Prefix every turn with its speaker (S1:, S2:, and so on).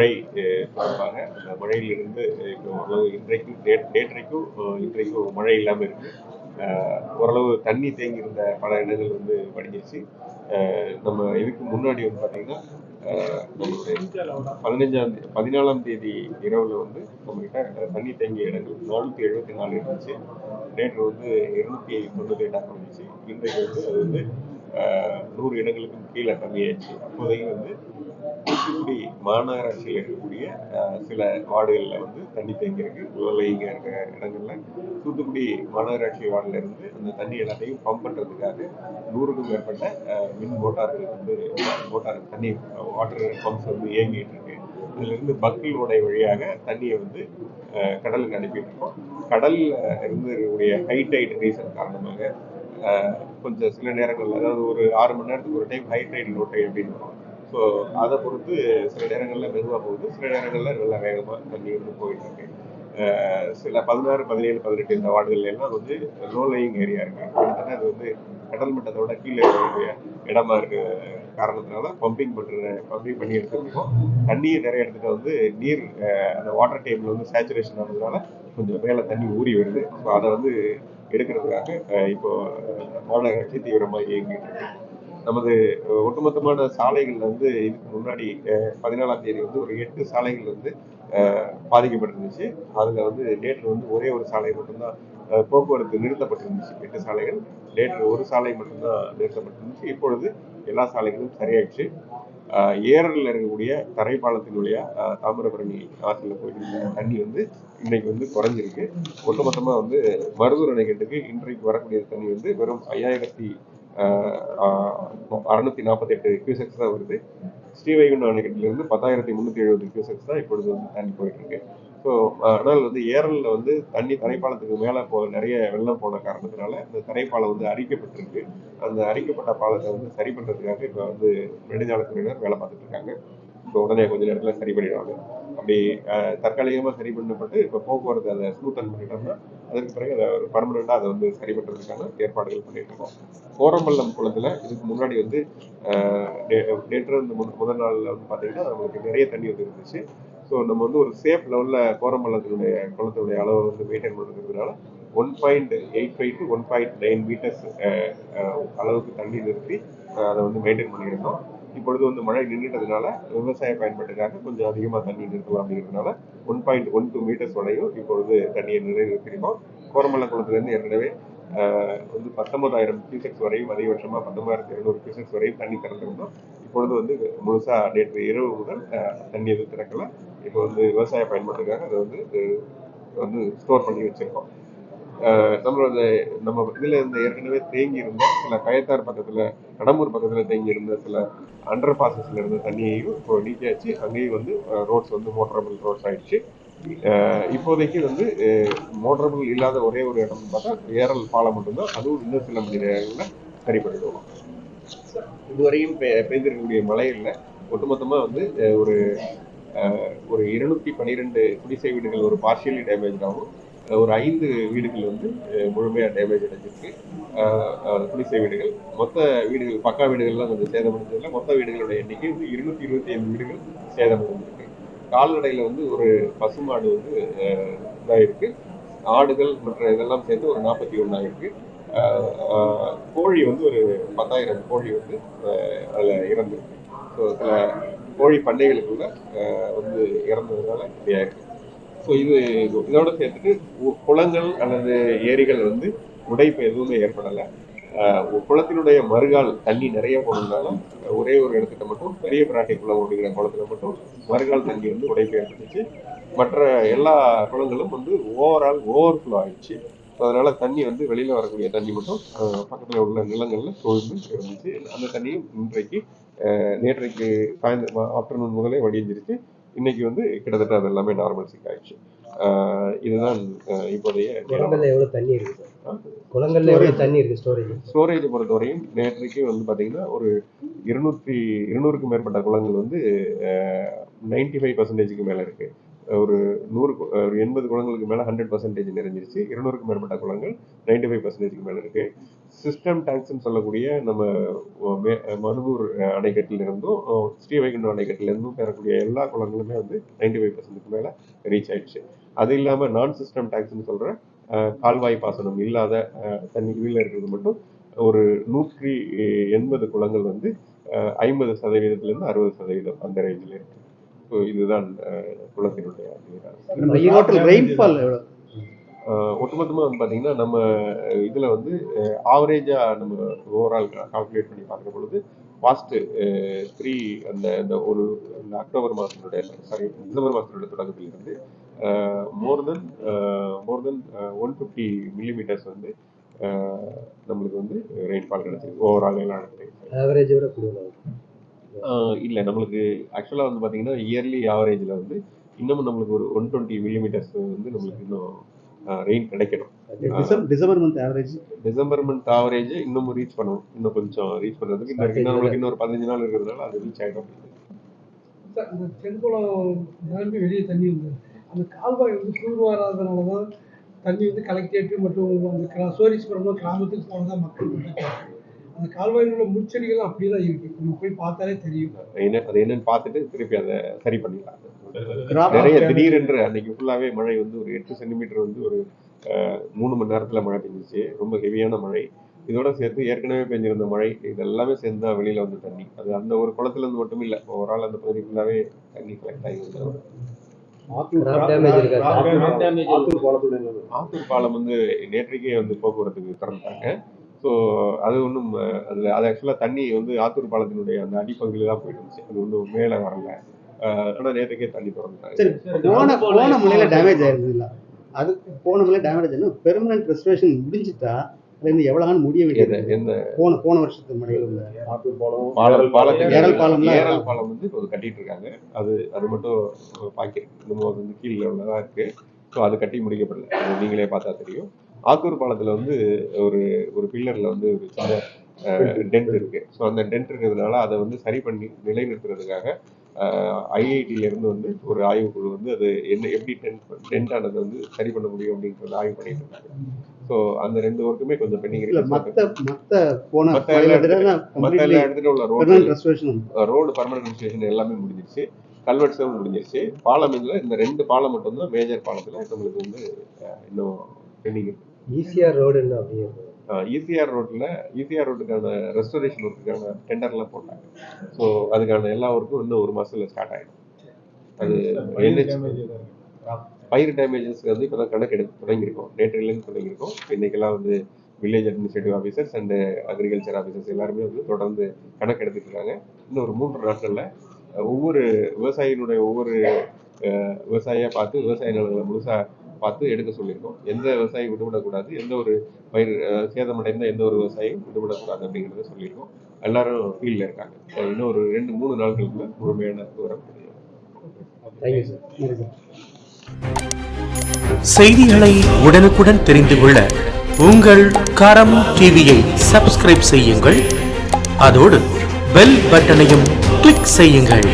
S1: மழை பார்ப்பாங்க. அந்த மழையிலிருந்து இப்போ ஓரளவு இன்றைக்கும் நேற்றைக்கும் இன்றைக்கும் மழை இல்லாமல் இருக்கு. ஓரளவு தண்ணி தேங்கி இருந்த பல இடங்கள் வந்து வடிஞ்சிருச்சு. நம்ம இதுக்கு முன்னாடி வந்து பார்த்தீங்கன்னா பதினஞ்சாம் தேதி பதினாலாம் தேதி இரவுல வந்து நம்மகிட்ட தண்ணி தேங்கிய இடங்கள் நானூற்றி எழுபத்தி நாலு இருந்துச்சு. நேற்று வந்து இருநூத்தி தொண்ணூத்தி எட்டாக இருந்துச்சு. இன்றைக்கு வந்து அது வந்து நூறு இடங்களுக்கும் கீழே கம்மியாயிடுச்சு. அப்போதைக்கு வந்து தூத்துக்குடி மாநகராட்சியில் இருக்கக்கூடிய சில வார்டுகளில் வந்து தண்ணி தேங்கியிருக்கு இருக்கு. உலக இருக்கிற இடங்கள்ல தூத்துக்குடி மாநகராட்சி வார்டில் இருந்து அந்த தண்ணி எல்லாத்தையும் பம்ப் பண்ணுறதுக்காக நூறுக்கும் மேற்பட்ட மின் மோட்டார்கள் வந்து மோட்டார் தண்ணி வாட்டர் பம்ப்ஸ் வந்து இயங்கிட்டு இருக்கு. இதுலேருந்து பக்கில் உடை வழியாக தண்ணியை வந்து கடலுக்கு அனுப்பிட்டு இருக்கோம். கடலில் இருந்து இருக்கக்கூடிய ஹை ரீசன் காரணமாக கொஞ்சம் சில நேரங்கள் அதாவது ஒரு ஆறு மணி நேரத்துக்கு ஒரு time high tide low tide அப்படின்னு ஸோ அதை பொறுத்து சில நேரங்களில் மெதுவாக போகுது. சில நேரங்களில் நல்லா வேகமாக தண்ணி வந்து போயிட்டு இருக்கு. சில பதினாறு பதினேழு பதினெட்டு இந்த வார்டுகள்ல எல்லாம் வந்து லோ லையிங் ஏரியா இருக்கு. கிட்டத்தட்ட அது வந்து கடல் மட்டத்தோட கீழே இருக்கக்கூடிய இடமா இருக்கு காரணத்தினால பம்பிங் பண்ற பம்பிங் பண்ணி எடுத்துருக்கோம். தண்ணியை நிறைய இடத்துல வந்து நீர் அந்த வாட்டர் டேபிள் வந்து சேச்சுரேஷன் ஆனதுனால கொஞ்சம் மேலே தண்ணி ஊறி வருது. ஸோ அதை வந்து எடுக்கிறதுக்காக இப்போ மாநகராட்சி தீவிரமாக இயங்கிட்டு இருக்கு. நமது ஒட்டுமொத்தமான சாலைகள் வந்து இதுக்கு முன்னாடி பதினாலாம் தேதி வந்து ஒரு எட்டு சாலைகள் வந்து பாதிக்கப்பட்டிருந்துச்சு. அதில் வந்து நேற்று வந்து ஒரே ஒரு சாலை மட்டும்தான் போக்குவரத்து நிறுத்தப்பட்டிருந்துச்சு. எட்டு சாலைகள். நேற்று ஒரு சாலை மட்டும்தான் நிறுத்தப்பட்டிருந்துச்சு. இப்பொழுது எல்லா சாலைகளும் சரியாயிடுச்சு. ஏரலில் இருக்கக்கூடிய தரைப்பாலத்தினுடைய தாமிரபரணி ஆற்றில் போயிட்டு இருந்த தண்ணி வந்து இன்னைக்கு வந்து குறைஞ்சிருக்கு. ஒட்டுமொத்தமாக வந்து மருதூர் அணைக்கட்டுக்கு இன்றைக்கு வரக்கூடிய தண்ணி வந்து வெறும் ஐயாயிரத்தி அறுநூத்தி நாற்பத்தி எட்டு கியூசெக்ஸ் தான் வருது. ஸ்ரீவைகுண்டம் அணைக்கட்டிலிருந்து பத்தாயிரத்தி முந்நூற்றி எழுபது கியூசெக்ஸ் தான் இப்பொழுது வந்து தண்ணி போயிட்டு இருக்கு ஸோ ஆனால் வந்து ஏரலில் வந்து தண்ணி தரைப்பாலத்துக்கு மேலே போ நிறைய வெள்ளம் போன காரணத்தினால அந்த தரைப்பாலம் வந்து அரிக்கப்பட்டிருக்கு. அந்த அரிக்கப்பட்ட பாலத்தை வந்து சரி பண்ணுறதுக்காக இப்போ வந்து நெடுஞ்சாலைத்துறையினர் வேலை பார்த்துட்டு இருக்காங்க. இப்போ உடனே கொஞ்ச நேரத்தில் சரி பண்ணிடுவாங்க. அப்படி தற்காலிகமாக சரி பண்ணப்பட்டு இப்போ போக்குவரத்து அதை ஸ்மூத்தன் பண்ணிட்டோம்னா அதற்கு பிறகு அதை ஒரு பர்மனெண்ட்டாக அதை வந்து சரி பண்ணுறதுக்கான ஏற்பாடுகள் பண்ணிட்டு இருக்கோம். கோரம்பள்ளம் குளத்தில் இதுக்கு முன்னாடி வந்து நேற்று இந்த முதல் நாளில் வந்து பார்த்தீங்கன்னா நம்மளுக்கு நிறைய தண்ணி வந்து இருந்துச்சு. ஸோ நம்ம வந்து ஒரு சேஃப் லெவலில் கோரம்பள்ளத்தினுடைய குளத்தினுடைய அளவை வந்து மெயின்டைன் பண்ணுறதுனால one point eight five to one point nine metres அளவுக்கு தண்ணி நிறுத்தி அதை வந்து மெயின்டைன் பண்ணியிருந்தோம் இப்பொழுது வந்து மழை நின்றுட்டதுனால விவசாய பயன்பாட்டுக்காக கொஞ்சம் அதிகமாக தண்ணி நிறுத்தலாம் அப்படிங்கிறதுனால one point one two metres வரையும் இப்பொழுது தண்ணியை நிலைநிறுத்திருக்கோம். கோரமல்ல குளத்துலேருந்து ஏற்கனவே வந்து பத்தொன்பதாயிரம் கியூசெக்ஸ் வரையும் அதிகபட்சமாக பத்தொன்பதாயிரத்தி இரநூறு கியூசெக்ஸ் வரையும் தண்ணி திறந்துருந்தோம். இப்பொழுது வந்து முழுசாக நேற்று இரவு முதல் தண்ணி எதுவும் திறக்கல. இப்போ வந்து விவசாய பயன்பாட்டுக்காக அதை வந்து வந்து ஸ்டோர் பண்ணி வச்சிருக்கோம். நம்மளோட நம்ம இதுல இருந்த ஏற்கனவே தேங்கி இருந்த சில கயத்தார் பக்கத்துல கடம்பூர் பக்கத்துல தேங்கி இருந்த சில அண்டர் பாசஸ்ல இருந்த தண்ணியையும் இப்போ நீக்கியாச்சு. அங்கேயும் வந்து ரோட்ஸ் வந்து மோட்டரபிள் ரோட்ஸ் ஆயிடுச்சு. இப்போதைக்கு வந்து மோட்டரபிள் இல்லாத ஒரே ஒரு இடம் பார்த்தா ஏரல் பாலம் மட்டும்தான். அதுவும் இன்னும் சில மணி நேரங்களில் சரி பண்ணிடுவோம் இதுவரையும் பெய்திருக்கக்கூடிய மழைகள்ல ஒட்டுமொத்தமா வந்து ஒரு ஒரு இருநூத்தி பன்னிரெண்டு குடிசை வீடுகள் ஒரு பார்ஷியலி டேமேஜ் ஆகும். ஒரு ஐந்து வீடுகள் வந்து முழுமையாக டேமேஜ் அடைஞ்சிருக்கு. குடிசை வீடுகள். மொத்த வீடுகள் பக்கா வீடுகள்லாம் கொஞ்சம் சேதமடைஞ்சதுல மொத்த வீடுகளோட எண்ணிக்கை வந்து இருநூத்தி இருபத்தி ஐந்து வீடுகள் சேதமடைஞ்சிருக்கு. கால்நடையில் வந்து ஒரு பசுமாடு வந்து இதாகிருக்கு ஆடுகள் மற்ற இதெல்லாம் சேர்த்து ஒரு நாற்பத்தி ஒன்று ஆயிருக்கு கோழி வந்து ஒரு பத்தாயிரம் கோழி வந்து அதில் இறந்துருக்கு. ஸோ சில கோழி பண்ணைகளுக்குள்ள வந்து இறந்ததுனால இப்படி ஆயிருக்கு. ஸோ இது இதோட சேர்த்துட்டு குளங்கள் அல்லது ஏரிகள் வந்து உடைப்பு எதுவுமே ஏற்படலை. குளத்தினுடைய மறுகால் தண்ணி நிறைய போனதுனால ஒரே ஒரு இடத்துல மட்டும் பெரிய பிராட்டி குளம் ஓடுகிற குளத்துல மட்டும் மறுகால் தண்ணி வந்து உடைப்பு ஏற்பட்டுச்சு. மற்ற எல்லா குளங்களும் வந்து ஓவரால் ஓவர் ஃப்ளோ ஆயிடுச்சு. So, அதனால தண்ணி வந்து வெளியில வரக்கூடிய தண்ணி மட்டும் பக்கத்தில் பக்கத்துல உள்ள நிலங்கள்ல சூழ்ந்து இருந்துச்சு. அந்த தண்ணியும் இன்றைக்கு நேற்றைக்கு சாயந்தரம் ஆஃப்டர்நூன் முதலே வடிஞ்சிருச்சு. இன்னைக்கு வந்து கிட்டத்தட்ட அது எல்லாமே நார்மல் சிக் ஆயிடுச்சு. இதுதான் இப்போதைய.
S2: குளங்கள்ல எவ்வளவு தண்ணி இருக்கு? குளங்கள்ல எவ்வளவு தண்ணி இருக்கு ஸ்டோரேஜ்
S1: ஸ்டோரேஜ் பொறுத்தவரையும் நேற்றைக்கு வந்து பார்த்தீங்கன்னா ஒரு இருநூற்றி இருநூறுக்கும் மேற்பட்ட குளங்கள் வந்து நைன்டி ஃபைவ் பர்சன்டேஜுக்கு மேலே இருக்கு. ஒரு நூறு ஒரு எண்பது குளங்களுக்கு மேலே ஹண்ட்ரட் பர்சன்டேஜ் நிறைஞ்சிருச்சு. இருநூறுக்கு மேற்பட்ட குளங்கள் நைன்டி ஃபைவ் பர்சன்டேஜ்க்கு மேலே இருக்கு. சிஸ்டம் டேங்க்ஸ்னு சொல்லக்கூடிய நம்ம மருதூர் அணைக்கட்டிலிருந்தும் ஸ்ரீவைகுண்டம் அணைக்கட்டிலிருந்தும் பெறக்கூடிய எல்லா குளங்களுமே வந்து நைன்டி ஃபைவ் பர்சன்ட்டுக்கு மேலே ரீச் ஆயிடுச்சு. அது இல்லாமல் நான் சிஸ்டம் டேங்க்ஸ்னு சொல்கிற கால்வாய் பாசனம் இல்லாத தண்ணி கீழே இருக்கிறது மட்டும் ஒரு நூற்றி எண்பது குளங்கள் வந்து ஐம்பது சதவீதத்துலேருந்து அறுபது சதவீதம் அந்த ரேஞ்சில் இருக்கு. இதுதான் அஹ், குளத்தினுடைய நீராவி.
S3: நம்ம ஈரோட்டில் ரெயின்ஃபால் எவ்வளோ
S1: ஆஹ் ஒட்டுமொத்தமா வந்து பாத்தீங்கன்னா நம்ம இதுல வந்து ஆவரேஜா நம்ம ஓவரால் கால்குலேட் பண்ணி பார்க்குற பொழுது பாஸ்ட் த்ரீ அந்த இந்த ஒரு இந்த அக்டோபர் மாதத்தினுடைய சாரி டிசம்பர் மாதத்தினுடைய தொடக்கத்தில் இருந்து more than more than one fifty millimetres வந்து ஆஹ், நம்மளுக்கு வந்து ரெயின்ஃபால் கிடைச்சிருக்கு. ஓவரால் எல்லாம்
S2: ஆவரேஜை விட கூடுதல்
S1: ஆஹ் இல்ல நம்மளுக்கு ஆக்சுவலா வந்து பாத்தீங்கன்னா இயர்லி ஆவரேஜ்ல வந்து இன்னமும் நம்மளுக்கு ஒரு ஒன் டுவெண்ட்டி மில்லிமீட்டர்ஸ் வந்து நம்மளுக்கு இன்னும் ரெயின் கிடைக்கணும்.
S3: December month average
S1: December month average இன்னமும் ரீச் பண்ணணும். இன்னும் கொஞ்சம் ரீச் பண்றதுக்கு இன்னும் இன்னும் நம்மளுக்கு இன்னொரு பதினஞ்சு நாள் இருக்கிறதுனால அது ரீச் ஆயிடும்.
S4: சார், இந்த தென்குளம் நிரம்பி வெளியே தண்ணி வந்தது அந்த கால்வாய் வந்து தூர் வராதனால தான் தண்ணி வந்து கலெக்டரேட் மற்றும் அந்த கிரா- சோரீஸ்வரம் கிராமத்துக்கு போனதான் மக்கள். அந்த கால்வாயில் உள்ள முச்செடிகளும் அப்படியே தான் இருக்கு. நம்ம போய் பார்த்தாலே தெரியும்.
S1: என்ன அது என்னன்னு பார்த்துட்டு திருப்பி அதை சரி பண்ணிடலாம். நிறைய திடீரென்று அன்னைக்கு ஃபுல்லாவே மழை வந்து ஒரு எட்டு சென்டிமீட்டர் வந்து ஒரு மூணு மணி நேரத்துல மழை பெஞ்சிச்சு. ரொம்ப ஹெவியான மழை. இதோட சேர்த்து ஏற்கனவே பெஞ்சிருந்த மழை இது எல்லாமே சேர்ந்து தான் வெளியில வந்து தண்ணி. அது அந்த ஒரு குளத்துல இருந்து மட்டும் இல்ல ஓவரால் அந்த பகுதி ஃபுல்லாவே தண்ணி கலெக்ட் ஆகி வந்து? ஆத்தூர் பாலம் வந்து நேற்றைக்கே வந்து போக்குவரத்துக்கு திறந்துட்டாங்க. ஸோ அது ஒன்றும் அதில் அது ஆக்சுவலாக தண்ணி வந்து ஆத்தூர் பாலத்தினுடைய அந்த அடிப்பகுதியில் தான் போயிட்டு இருந்துச்சு அது ஒன்றும் மேலே வரல. ஆனால் நேற்றுக்கே தண்ணி திறந்துட்டாங்க.
S3: சரி போன போன மலையில டேமேஜ் ஆயிருந்ததுல அது போன மலையில டேமேஜ் ஆனா பெர்மனன்ட் ரெஸ்டரேஷன் முடிஞ்சிட்டா அதுல இருந்து எவ்வளவு முடிய வேண்டியது
S1: எந்த
S3: போன போன வருஷத்து மலையில உள்ள.
S1: பாலம். பாலத்துக்கு
S3: ஏரல் பாலம்லாம்
S1: ஏரல் பாலம் வந்து இப்போ கட்டிட்டு இருக்காங்க. அது அது மட்டும் பாக்கி இன்னும் அது வந்து கீழே உள்ளதா இருக்கு. ஸோ அது கட்டி முடிக்கப்படல. நீங்களே பார்த்தா தெரியும். ஆத்தூர் பாலத்துல வந்து ஒரு ஒரு பில்லர்ல வந்து ஒரு சின்ன டென்ட் இருக்கு. ஸோ அந்த டென்ட் இருக்கிறதுனால அதை வந்து சரி பண்ணி நிலைநிறுத்துறதுக்காக ஐஐடியில இருந்து வந்து ஒரு ஆய்வுக்குழு வந்து அது என்ன எப்படி டென்ட் டென்ட் ஆனதை வந்து சரி பண்ண முடியும் அப்படிங்கறத ஆய்வு பண்ணிட்டு இருக்காங்க. ஸோ அந்த ரெண்டு ஒர்க்குமே கொஞ்சம் பெண்டிங் இருக்கு.
S3: போன
S1: மற்ற எல்லா இடத்துல உள்ள ரோடு ரோடு பர்மனன்ட் ஸ்டேஷன் எல்லாமே முடிஞ்சிருச்சு. கல்வெட்ஸும் முடிஞ்சிருச்சு. பாலம் இதுல இந்த ரெண்டு பாலம் மட்டும்தான் மேஜர் பாலத்துல நம்மளுக்கு வந்து இன்னும் பெண்டிங் இருக்கு.
S2: ஈஸியாக ரோடுன்னு அப்படியே இருக்கும்.
S1: இசிஆர் ரோட்ல இசிஆர் ரோட்டுக்கான ரெஸ்டோரேஷன் ஒர்க்குக்கான டெண்டர்லாம் போட்டாங்க. ஸோ அதுக்கான எல்லா ஒர்க்கும் இன்னும் ஒரு மாசத்துல ஸ்டார்ட் ஆயிடும். அது NH பயிர் டேமேஜஸ் வந்து இப்போ தான் கணக்கு எடுத்து தொடங்கியிருக்கோம். நேற்றிலேருந்து தொடங்கியிருக்கோம். இன்னைக்கெல்லாம் வந்து village administrative officers and agriculture officers எல்லாருமே வந்து தொடர்ந்து கணக்கு எடுத்துட்டு இருக்காங்க. இன்னும் ஒரு மூன்று நாட்கள்ல ஒவ்வொரு விவசாயினுடைய ஒவ்வொரு அஹ், விவசாயியா பார்த்து விவசாய நிலங்களை முழுசா பார்த்து எடுக்க சொல்லியிருக்கோம். எந்த விவசாயி விடுபடக்கூடாது எந்த ஒரு பயிர் சேதமடைந்த எந்த ஒரு விவசாயியும் விடுபடக்கூடாது அப்படிங்கிறத சொல்லியிருக்கோம். எல்லாரும் ஃபீல்டில் இருக்காங்க. இன்னும் ஒரு ரெண்டு மூணு நாட்களுக்குள்ள முழுமையான விவரம் தெரியும்.
S2: தேங்க்யூ சார்
S5: செய்திகளை உடனுக்குடன் தெரிந்து கொள்ள உங்கள் கரம் டிவியை சப்ஸ்கிரைப் செய்யுங்கள். அதோடு பெல் பட்டனையும் கிளிக் செய்யுங்கள்.